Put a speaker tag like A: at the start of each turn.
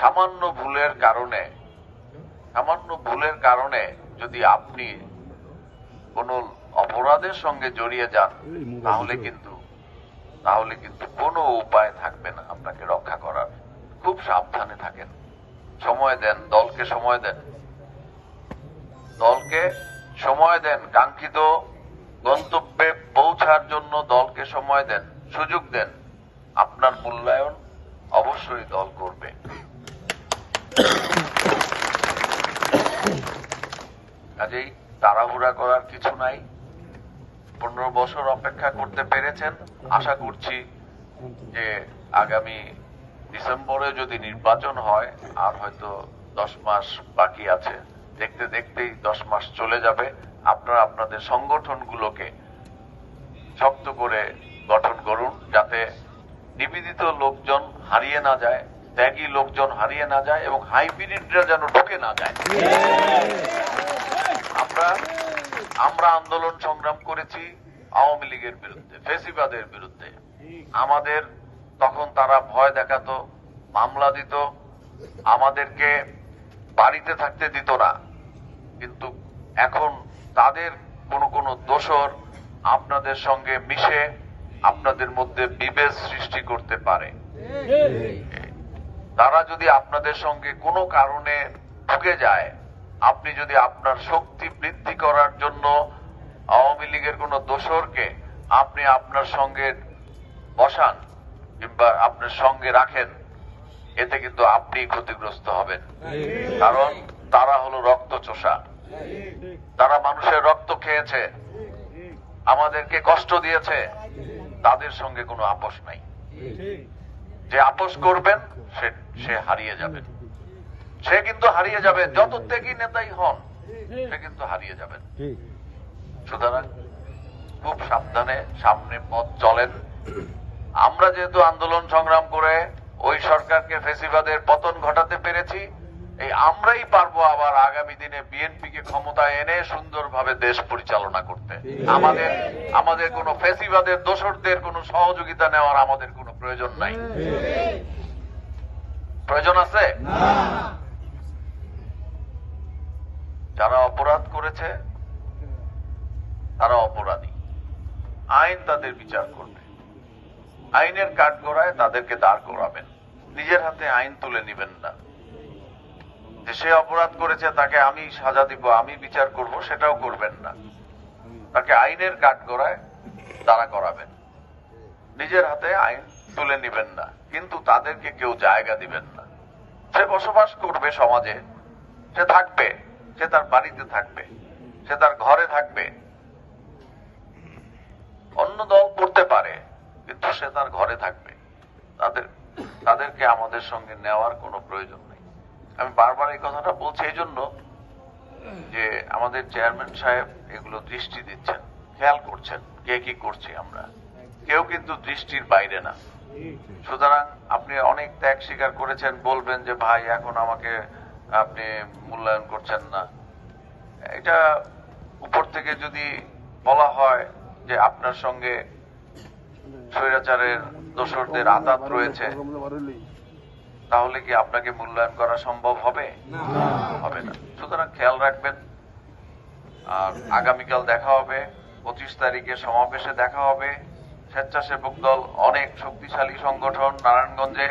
A: সামান্য ভুলের কারণে সামান্য ভুলের কারণে যদি আপনি কোনো অপরাধের সঙ্গে জড়িয়ে যান তাহলে কিন্তু তাহলে কিন্তু কোনো উপায় থাকবে না আপনাকে রক্ষা করার। খুব সাবধানে থাকেন। সময় দেন দলকে সময় দেন। দলকে সময় দেন কাঙ্ক্ষিত গন্তব্যে পৌঁছার জন্য দলকে সময় দেন সুযোগ দেন আপনার মূল্যায়ন অবশ্যই দল করবে কাজেই তাড়াহুড়া করার কিছু নাই। পনেরো বছর অপেক্ষা করতে পেরেছেন। আশা করছি যে আগামী ডিসেম্বরে যদি নির্বাচন হয়, আর হয়তো দশ মাস বাকি আছে, দেখতে দেখতেই দশ মাস চলে যাবে। আপনারা আপনাদের সংগঠনগুলোকে শক্ত করে গঠন করুন, যাতে নিবেদিত লোকজন হারিয়ে না যায়। ত্যাগী লোকজন হারিয়ে না যায় এবং হাইব্রিডরা যেন ঢুকে না যায়। আমরা আমরা আন্দোলন সংগ্রাম করেছি আওয়ামী লীগের বিরুদ্ধে, ফেসিবাদের বিরুদ্ধে। আমাদের তখন তারা ভয় দেখাতো, মামলা দিত, আমাদেরকে বাড়িতে থাকতে দিত না। কিন্তু এখন তাদের কোন কোন দোষর আপনাদের সঙ্গে মিশে আপনাদের মধ্যে বিভেদ সৃষ্টি করতে পারে। তারা যদি আপনাদের সঙ্গে কোনো কারণে ঢুকে যায়, আপনি যদি আপনার শক্তি বৃদ্ধি করার জন্য আওয়ামী লীগের কোন দোসরকে আপনি আপনার সঙ্গে বসান কিংবা আপনার সঙ্গে রাখেন, এতে কিন্তু আপনি ক্ষতিগ্রস্ত হবেন। কারণ তারা হলো রক্ত চোষা। তারা মানুষের রক্ত খেয়েছে। আমাদেরকে কষ্ট দিয়েছে। তাদের সঙ্গে কোনো আপোষ নাই। যে আপোষ করবেন, সে হারিয়ে যাবেন সে কিন্তু হারিয়ে যাবে, যত ত্যাগী নেতাই হন, সে কিন্তু হারিয়ে যাবেন সুতরাং খুব সাবধানে সামনে পথ চলেন। আমরা যেহেতু আন্দোলন সংগ্রাম করে ওই সরকারকে ফেসিবাদের পতন ঘটাতে পেরেছি এই আমরাই পারব আবার আগামী দিনে বিএনপি কে ক্ষমতায় এনে সুন্দরভাবে দেশ পরিচালনা করতে। আমাদের আমাদের কোনো ফেসিবাদের দোসরদের কোনো সহযোগিতা নেওয়ার আমাদের কোনো প্রয়োজন নাই। প্রয়োজন আছে? যারা অপরাধ করেছে, তারা অপরাধী। আইন তাদের বিচার করবে। আইনের কাঠগড়ায় তাদেরকে দাঁড় করাবেন। নিজের হাতে আইন তুলে নিবেন না। যে সে অপরাধ করেছে, তাকে আমি সাজা দিব, আমি বিচার করব, সেটাও করবেন না। তাকে আইনের কাঠগড়ায় তারা করাবেন। নিজের হাতে আইন তুলে নিবেন না, কিন্তু তাদেরকে কেউ জায়গা দিবেন না। সে বসবাস করবে সমাজে, সে থাকবে, সে তার বাড়িতে থাকবে, সে তার ঘরে থাকবে। অন্য দল করতে পারে, কিন্তু সে তার ঘরে থাকবে। তাদের, তাদেরকে আমাদের সঙ্গে নেওয়ার কোনো প্রয়োজন নেই। আমি বারবার এই কথাটা বলছি এই জন্য যে আমাদের চেয়ারম্যান সাহেব এগুলো দৃষ্টি দিচ্ছেন, খেয়াল করছেন, কে কি করছি আমরা। কেউ কিন্তু দৃষ্টির বাইরে না। সুতরাং আপনি অনেক ত্যাগ স্বীকার করেছেন, বলবেন যে ভাই, এখন আমাকে আপনি মূল্যায়ন করছেন না। এটা উপর থেকে যদি বলা হয় যে আপনার সঙ্গে স্বৈরাচারের দোসরদের আঘাত রয়েছে তাহলে কি আপনাকে মূল্যায়ন করা সম্ভব হবে? হবে না। সুতরাং খেয়াল রাখবেন। আর আগামীকাল দেখা হবে পঁচিশ তারিখে সমাবেশে দেখা হবে। স্বেচ্ছাসেবক দল অনেক শক্তিশালী সংগঠন নারায়ণগঞ্জে।